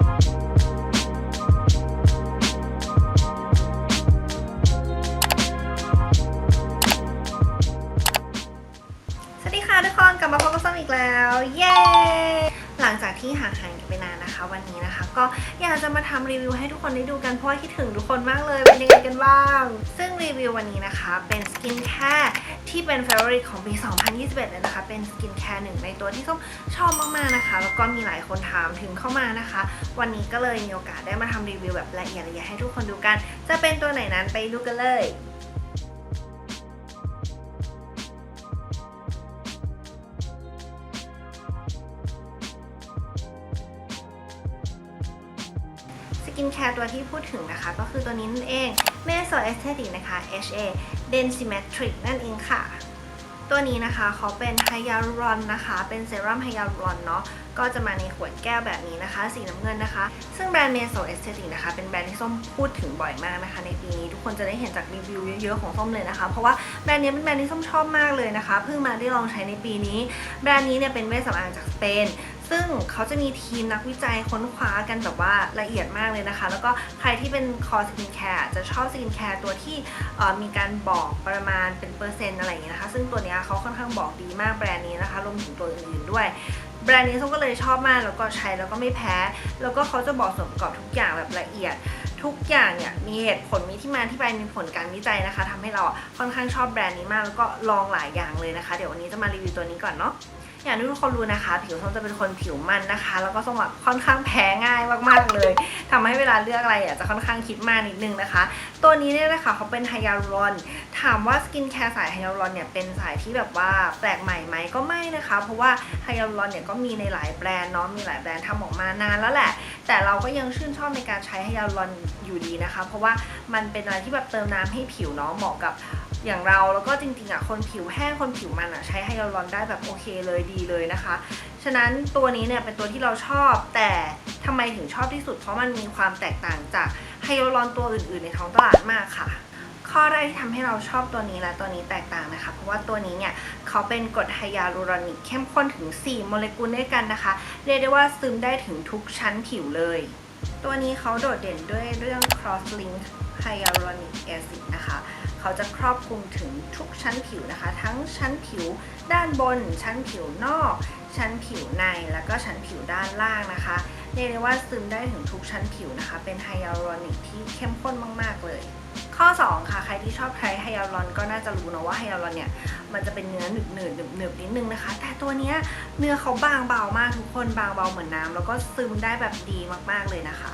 สวัสดีค่ะทุกคนกลับมาพบกับส้มอีกแล้ว เย้ ที่ห่างหายกันไปนานนะคะ วันนี้นะคะ ก็อยากจะมาทำรีวิวให้ทุกคนได้ดูกันเพราะว่าคิดถึงทุกคนมากเลยเป็นยังไงกันบ้าง ซึ่งรีวิววันนี้นะคะเป็นสกินแคร์ที่เป็น f a v o r i t e ของปี 2021เลยนะคะ เป็นสกินแคร์หนึ่งในตัวที่ส้มชอบมากๆนะคะ แล้วก็มีหลายคนถามถึงเข้ามานะคะ วันนี้ก็เลยมีโอกาสได้มาทำรีวิวแบบละเอียดๆให้ทุกคนดูกัน จะเป็นตัวไหนนั้นไปดูกันเลย กินแคร์ตัวที่พูดถึงนะคะ ก็คือตัวนี้นั่นเอง m e s o Aesthetic นะคะ HA Densimetric นั่นเองค่ะ ตัวนี้นะคะเขาเป็นไฮยาลูรอนนะคะ เป็นเซรั่มไฮยาลูรอนเนาะก็จะมาในขวดแก้วแบบนี้นะคะ สีน้ำเงินนะคะ ซึ่งแบรนด์ Meso Aesthetic นะคะ เป็นแบรนด์ที่ส้มพูดถึงบ่อยมากนะคะ ในปีนี้ทุกคนจะได้เห็นจากรีวิวเยอะๆของส้มเลยนะคะ เพราะว่าแบรนด์นี้เป็นแบรนด์ที่ส้มชอบมากเลยนะคะ เพิ่งมาได้ลองใช้ในปีนี้ แบรนด์นี้เนี่ยเป็นเวชสำอางจากสเปน ซึ่งเขาจะมีทีมนักวิจัยค้นคว้ากันแบบว่าละเอียดมากเลยนะคะ แล้วก็ใครที่เป็นคอสกินแคร์จะชอบสกินแคร์ตัวที่มีการบอกประมาณเป็นเปอร์เซ็นต์อะไรอย่างเงี้ยนะคะ ซึ่งตัวนี้เขาค่อนข้างบอกดีมากแบรนด์นี้นะคะรวมถึงตัวอื่นๆด้วยแบรนด์นี้ส้มก็เลยชอบมากแล้วก็ใช้แล้วก็ไม่แพ้ แล้วก็เขาจะบอกส่วนประกอบทุกอย่างแบบละเอียด ทุกอย่างเนี่ยมีเหตุผลมีที่มาที่ไปมีผลการวิจัยนะคะทำให้เราค่อนข้างชอบแบรนด์นี้มากแล้วก็ลองหลายอย่างเลยนะคะ เดี๋ยววันนี้จะมารีวิวตัวนี้ก่อนเนาะ อย่างที่ทุกคนรู้นะคะ ผิวส้มจะเป็นคนผิวมันนะคะ แล้วก็ส้มแบบค่อนข้างแพ้ง่ายมากๆเลยทำให้เวลาเลือกอะไรอะจะค่อนข้างคิดมากนิดนึงนะคะ ตัวนี้เนี่ยนะคะเขาเป็นไฮยาลูรอน ถามว่าสกินแคร์สายไฮยาลูรอนเนี่ยเป็นสายที่แบบว่าแปลกใหม่ไหมก็ไม่นะคะ เพราะว่าไฮยาลูรอนเนี่ยก็มีในหลายแบรนด์เนาะมีหลายแบรนด์ทำออกมานานแล้วแหละ แต่เราก็ยังชื่นชอบในการใช้ไฮยาลูรอนอยู่ดีนะคะ เพราะว่ามันเป็นอะไรที่แบบเติมน้ำให้ผิวเนาะเหมาะกับอย่างเราแล้วก็จริงๆอะคนผิวแห้งคนผิวมันอะใช้ไฮยาลูรอนได้แบบโอเคเลยดีเลยนะคะ ฉะนั้นตัวนี้เนี่ยเป็นตัวที่เราชอบแต่ทำไมถึงชอบที่สุด เพราะมันมีความแตกต่างจากไฮยาลูรอนตัวอื่นๆในท้องตลาดมากค่ะ ข้อแรกที่ทำให้เราชอบตัวนี้และตัวนี้แตกต่างนะคะ เพราะว่าตัวนี้เนี่ยเขาเป็นกรดไฮยาลูรอนิกเข้มข้นถึง 4 โมเลกุลด้วยกันนะคะ เรียกได้ว่าซึมได้ถึงทุกชั้นผิวเลย ตัวนี้เขาโดดเด่นด้วยเรื่อง cross link hyaluronic acid นะคะ เขาจะครอบคลุมถึงทุกชั้นผิวนะคะ ทั้งชั้นผิวด้านบน ชั้นผิวนอก ชั้นผิวใน แล้วก็ชั้นผิวด้านล่างนะคะ เรียกได้ว่าซึมได้ถึงทุกชั้นผิวนะคะ เป็นไฮยาลูรอนิกที่เข้มข้นมาก ๆ เลย ข้อ 2 ค่ะ ใครที่ชอบใช้ไฮยาลูรอนก็น่าจะรู้นะว่าไฮยาลูรอนเนี่ย มันจะเป็นเนื้อหนึบหนืดหนึบหนึบนิดนึงนะคะ แต่ตัวเนี้ยเนื้อเขาบางเบามากทุกคนบางเบาเหมือนน้ำแล้วก็ซึมได้แบบดีมากๆเลยนะคะ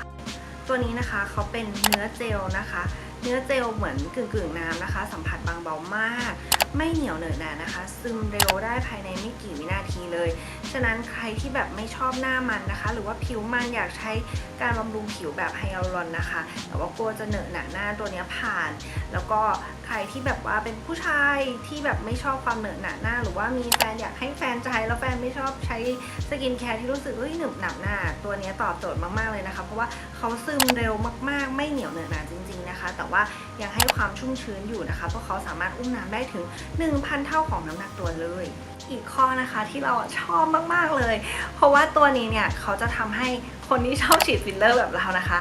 ตัวนี้นะคะเขาเป็นเนื้อเจลนะคะ เนื้อเจลเหมือนกึ่งกึ่งน้ำนะคะ สัมผัสบางเบามาก ไม่เหนียวเหนอะหนานะคะ ซึมเร็วได้ภายในไม่กี่วินาทีเลย ฉะนั้นใครที่แบบไม่ชอบหน้ามันนะคะ หรือว่าผิวมันอยากใช้การบำรุงผิวแบบไฮยาลูรอนนะคะ แต่ว่ากลัวจะเหนอะหนาหน้าตัวนี้ผ่าน แล้วก็ใครที่แบบว่าเป็นผู้ชายที่แบบไม่ชอบความเหนอะหนาหน้า หรือว่ามีแฟนอยากให้แฟนใช้แล้วแฟนไม่ชอบใช้สกินแคร์ที่รู้สึกเฮ้ยหนึบหนับหน้าตัวนี้ตอบโจทย์มากๆเลยนะคะ เพราะว่าเขาซึมเร็วมากๆ ไม่เหนียวเหนอะหนาจริง ๆนะคะ แต่ว่ายังให้ความชุ่มชื้นอยู่นะคะเพราะเขาสามารถอุ้มน้ำได้ถึง 1,000 เท่าของน้ำหนักตัวเลย อีกข้อนะคะที่เราชอบมากๆเลย เพราะว่าตัวนี้เนี่ยเขาจะทำให้คนที่ชอบฉีดฟิลเลอร์แบบเรานะคะ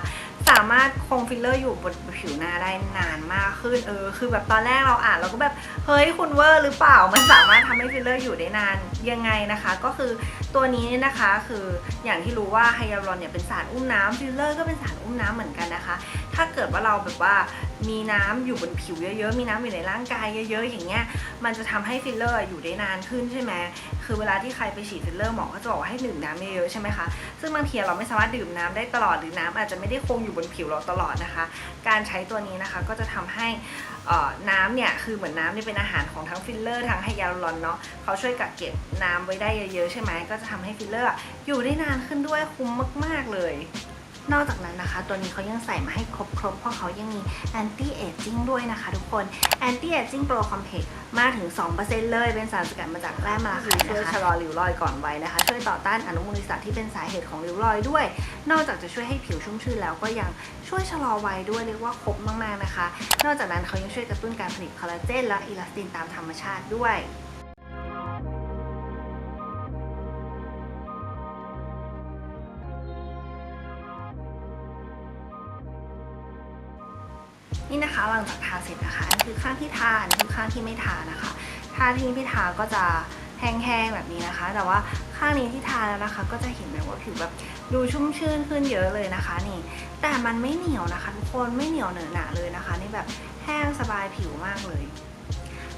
สามารถคงฟิลเลอร์อยู่บนผิวหน้าได้นานมากขึ้นเออคือแบบตอนแรกเราอ่านเราก็แบบเฮ้ยคุณเวอร์หรือเปล่ามันสามารถทำให้ฟิลเลอร์อยู่ได้นานยังไงนะคะ ก็คือตัวนี้เนี่ยนะคะคืออย่างที่รู้ว่าไฮยาลูรอนเนี่ยเป็นสารอุ้มน้ำฟิลเลอร์ก็เป็นสารอุ้มน้ำเหมือนกันนะคะ ถ้าเกิดว่าเราแบบว่ามีน้ำอยู่บนผิวเยอะๆ มีน้ำอยู่ในร่างกายเยอะๆ อย่างเงี้ย มันจะทำให้ฟิลเลอร์อยู่ได้นานขึ้นใช่ไหม คือเวลาที่ใครไปฉีดฟิลเลอร์หมอก็จะบอกว่าให้ดื่มน้ำเยอะๆ ใช่ไหมคะ ซึ่งบางทีเราไม่สามารถดื่มน้ำได้ตลอดหรือน้ำอาจจะไม่ได้คงอยู่บนผิวเราตลอดนะคะ การใช้ตัวนี้นะคะก็จะทำให้น้ำเนี่ยคือเหมือนน้ำเนี่ยเป็นอาหารของทั้งฟิลเลอร์ทั้งไฮยาลูรอนเนาะเขาช่วยกักเก็บน้ำไว้ได้เยอะๆ ใช่ไหมก็จะทำให้ฟิลเลอร์อยู่ได้นานขึ้นด้วยคุ้มมาก ๆเลย นอกจากนั้นนะคะ ตัวนี้เขายังใส่มาให้ครบๆ เพราะเขายังมี anti aging ด้วยนะคะทุกคน anti aging pro complex มากถึง 2%เลย เป็นสารสกัดมาจากแร่มาลาไคต์นะช่วยชะลอริ้วรอยก่อนวัยนะคะ ช่วยต่อต้านอนุมูลอิสระที่เป็นสาเหตุของริ้วรอยด้วย นอกจากจะช่วยให้ผิวชุ่มชื้นแล้วก็ยังช่วยชะลอวัยด้วยเรียกว่าครบมากๆนะคะ นอกจากนั้นเขายังช่วยกระตุ้นการผลิตคอลลาเจนและอิลาสตินตามธรรมชาติด้วย ลังจากทาเสร็จนะคะอันคือข้างที่ทาอันคือข้างที่ไม่ทานะคะถ้าที่ไม่ทาก็จะแห้งๆแบบนี้นะคะ แต่ว่าข้างนี้ที่ทาแล้วนะคะ ก็จะเห็นแบบว่าผิวแบบดูชุ่มชื่นขึ้นเยอะเลยนะคะนี่ แต่มันไม่เหนียวนะคะทุกคนไม่เหนียวเหนอะหนะเลยนะคะ นี่แบบแห้งสบายผิวมากเลย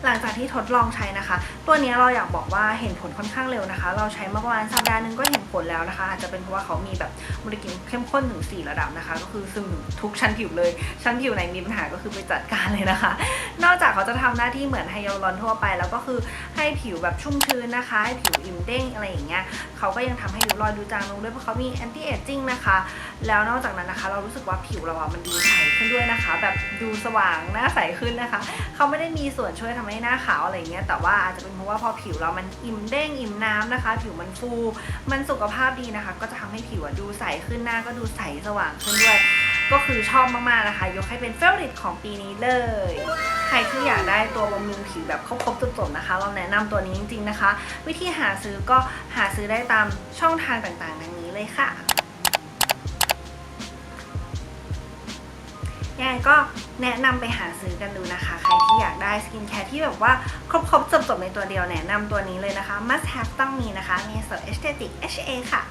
หลังจากที่ทดลองใช้นะคะ ตัวนี้เราอยากบอกว่าเห็นผลค่อนข้างเร็วนะคะ เราใช้มาประมาณสัปดาห์หนึงก็เห็นผลแล้วนะคะ อาจจะเป็นเพราะว่าเขามีแบบโมเลกุลเข้มข้นถึง4ระดับนะคะ ก็คือซึมทุกชั้นผิวเลย ชั้นผิวไหนมีปัญหาก็คือไปจัดการเลยนะคะ นอกจากเขาจะทำหน้าที่เหมือนไฮยาลูรอนทั่วไป แล้วก็คือให้ผิวแบบชุ่มชื้นนะคะ ให้ผิวอิ่มเด้งอะไรอย่างเงี้ยเขาก็ยังทำให้ริ้วรอยดูจางลงด้วยเพราะเขามีแอนตี้เอจจิ้งนะคะ แล้วนอกจากนั้นนะคะ เรารู้สึกว่าผิวเราอะมันดูใสขึ้นด้วยนะคะ แบบดูสว่างหน้าใสขึ้นนะคะเขาไม่ได้มีส่วนช่วยทำให้หน้าขาวอะไรอย่างเงี้ยแต่ว่าอาจจะเป็นเพราะว่าพอผิวเรามันอิ่มเด้งอิ่มน้ำนะคะ ผิวมันฟู มันสุขภาพดีนะคะ ก็จะทำให้ผิวดูใสขึ้นหน้าก็ดูใสสว่างขึ้นด้วย ก็คือชอบมากๆนะคะ ยกให้เป็นเฟเวอริตของปีนี้เลย ใครที่อยากได้ตัวบำรุงผิวแบบครบๆจบๆนะคะ เราแนะนำตัวนี้จริงๆนะคะ วิธีหาซื้อก็หาซื้อได้ตามช่องทางต่างๆดังนี้เลยค่ะยังไงก็แนะนำไปหาซื้อกันดูนะคะ ใครที่อยากได้สกินแคร์ที่แบบว่าครบๆจบๆในตัวเดียวแนะนำตัวนี้เลยนะคะ must have ต้องมีนะคะ n a s o Aesthetic HA ค่ะ